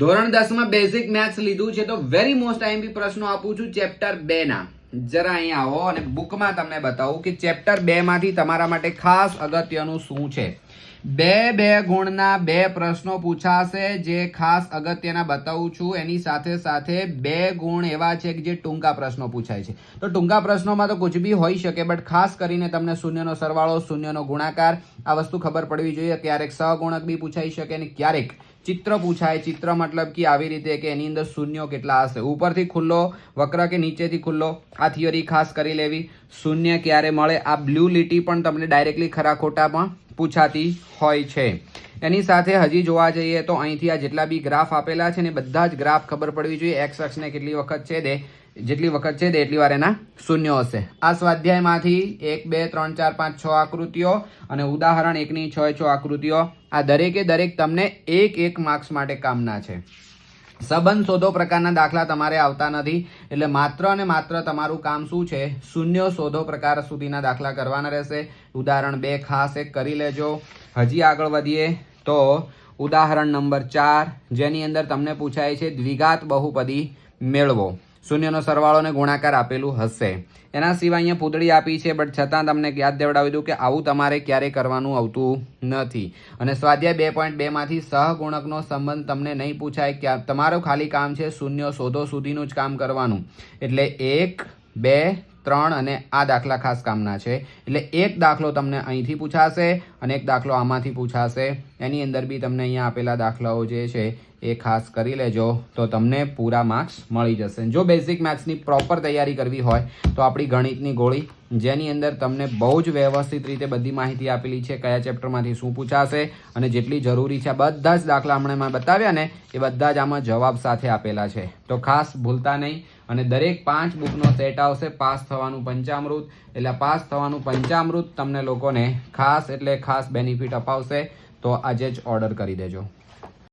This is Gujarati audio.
ધોરણ દસમાં બેઝિક મેથ્સ લીધું છે તો વેરી મોસ્ટ આઈએમપી પ્રશ્નો આપું છું ચેપ્ટર બે ના. જરા અહીંયા આવો અને બુકમાં તમને બતાવું કે ચેપ્ટર બે માંથી તમારા માટે ખાસ અગત્યનું શું છે. બે બે ગુણના બે પ્રશ્નો પૂછાશે. જે ખાસ અગત્યના બતાવું છું. એની સાથે સાથે બે ગુણ એવા છે કે જે ટૂંકા પ્રશ્નો પૂછાય છે. તો ટૂંકા પ્રશ્નોમાં તો કુછ બી હોઈ શકે, બટ ખાસ કરીને તમને શૂન્યનો સરવાળો, શૂન્યનો ગુણાકાર આ વસ્તુ ખબર પડવી જોઈએ. ક્યારેક સહગુણક બી પૂછાઈ શકે અને ક્યારેક ચિત્ર પૂછાય. ચિત્ર મતલબ કે આવી રીતે કે એની અંદર શૂન્યો કેટલા હશે? ઉપરથી ખુલ્લો વક્ર કે નીચેથી ખુલ્લો? આ થિયરી ખાસ કરી લેવી. શૂન્ય ક્યારે મળે? આ બ્લુ લીટી પણ તમને ડાયરેક્ટલી ખરા ખોટા પણ પૂછાતી હોય છે. એની સાથે હજી જોવા જઈએ તો અહીંથી આ જેટલા બી ગ્રાફ આપેલા છે ને બધા જ ગ્રાફ ખબર પડવી જોઈએ. એક્સ અક્ષને કેટલી વખત છે દે જેટલી વખત છે તે એટલી વાર એના શૂન્ય હશે. આ સ્વાધ્યાયમાંથી એક, બે, ત્રણ, ચાર, પાંચ, છ આકૃતિઓ અને ઉદાહરણ એકની છ છ આકૃતિઓ આ દરેકે દરેક તમને એક એક માર્ક્સ માટે કામના છે. સંબંધ શોધો પ્રકારના દાખલા તમારે આવતા નથી. એટલે માત્ર અને માત્ર તમારું કામ શું છે? શૂન્ય શોધો પ્રકાર સુધીના દાખલા કરવાના રહેશે. ઉદાહરણ બે ખાસ એક કરી લેજો. હજી આગળ વધીએ તો ઉદાહરણ નંબર ચાર, જેની અંદર તમને પૂછાય છે દ્વિઘાત બહુપદી મેળવો. શૂન્યનો સરવાળો અને ગુણાકાર આપેલું હશે. એના સિવાય અહીંયા પૂતળી આપી છે બટ છતાં તમને યાદ દેવડાવી દઉં કે આવું તમારે ક્યારેય કરવાનું આવતું નથી. અને સ્વાધ્યાય બે પોઈન્ટ બેમાંથી સહગુણકનો સંબંધ તમને નહીં પૂછાય કે તમારું ખાલી કામ છે શૂન્ય શોધો સુધીનું જ કામ કરવાનું. એટલે એક, બે ત્રણ અને આ દાખલા ખાસ કામના છે. એટલે એક દાખલો તમને અહીંથી પૂછાશે અને એક દાખલો આમાંથી પૂછાશે. એની અંદર બી તમને અહીંયા આપેલા દાખલાઓ જે છે એ ખાસ કરી લેજો તો તમને પૂરા માર્ક્સ મળી જશે. જો બેઝિક મેથ્સની પ્રોપર તૈયારી કરવી હોય તો આપણી ગણિતની ગોળી, જેની અંદર તમને બહુ જ વ્યવસ્થિત રીતે બધી માહિતી આપેલી છે કયા ચેપ્ટરમાંથી શું પૂછાશે અને જેટલી જરૂરી છે બધા જ દાખલા હમણાં બતાવ્યા ને એ બધા જ આમાં જવાબ સાથે આપેલા છે. તો ખાસ ભૂલતા નહીં. અને દરેક પાંચ બુકનો સેટ આવશે. પાસ થવાનું પંચામૃત. એટલે પાસ થવાનું પંચામૃત તમને લોકોને ખાસ એટલે ખાસ બેનિફિટ અપાવશે. તો આજે જ ઓર્ડર કરી દેજો.